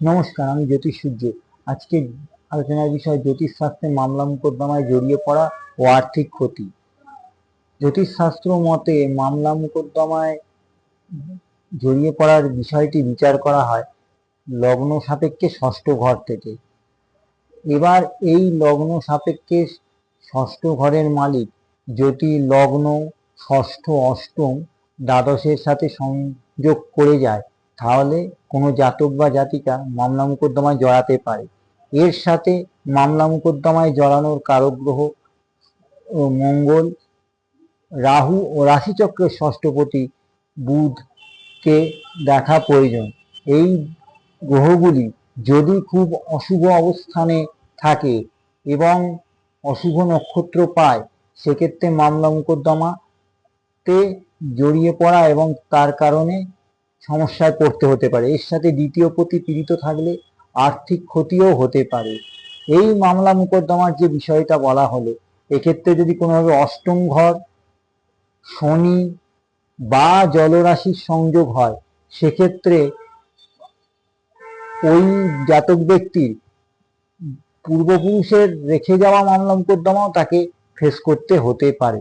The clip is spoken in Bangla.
নমস্কার, আমি জ্যোতিষ সূর্য। আজকে আলোচনার বিষয় জ্যোতিষ শাস্ত্রে মামলা মোকদ্দমায় জড়িয়ে পড়া ও আর্থিক ক্ষতি। জ্যোতিষ শাস্ত্র মতে মামলা মোকদ্দমায় জড়িয়ে পড়ার বিষয়টি বিচার করা হয় লগ্ন সাপেক্ষে ষষ্ঠ ঘর থেকে। এবার এই লগ্ন সাপেক্ষে ষষ্ঠ ঘরের মালিক যদি লগ্ন ষষ্ঠ অষ্টম দ্বাদশের সাথে সংযোগ করে যায় তাহলে কোনো জাতক বা জাতিকা মামলা মোকদ্দমায় জড়াতে পারে। এর সাথে মামলা মোকদ্দমায় জড়ানোর কারক গ্রহ ও মঙ্গল রাহু ও রাশিচক্রের ষষ্ঠপতি বুধকে দেখা প্রয়োজন। এই গ্রহগুলি যদি খুব অশুভ অবস্থানে থাকে এবং অশুভ নক্ষত্র পায়, সেক্ষেত্রে মামলা মোকদ্দমাতে জড়িয়ে পড়া এবং তার কারণে সমস্যায় পড়তে হতে পারে। এর সাথে দ্বিতীয় প্রতি পীড়িত থাকলে আর্থিক ক্ষতিও হতে পারে। এই মামলা মোকদ্দমার যে বিষয়টা বলা হলো, এক্ষেত্রে যদি কোনোভাবে অষ্টম ঘর, শনি বা জলরাশির সংযোগ হয়, সেক্ষেত্রে ওই জাতক ব্যক্তির পূর্বপুরুষের রেখে যাওয়া মামলা মোকদ্দমাও তাকে ফেস করতে হতে পারে।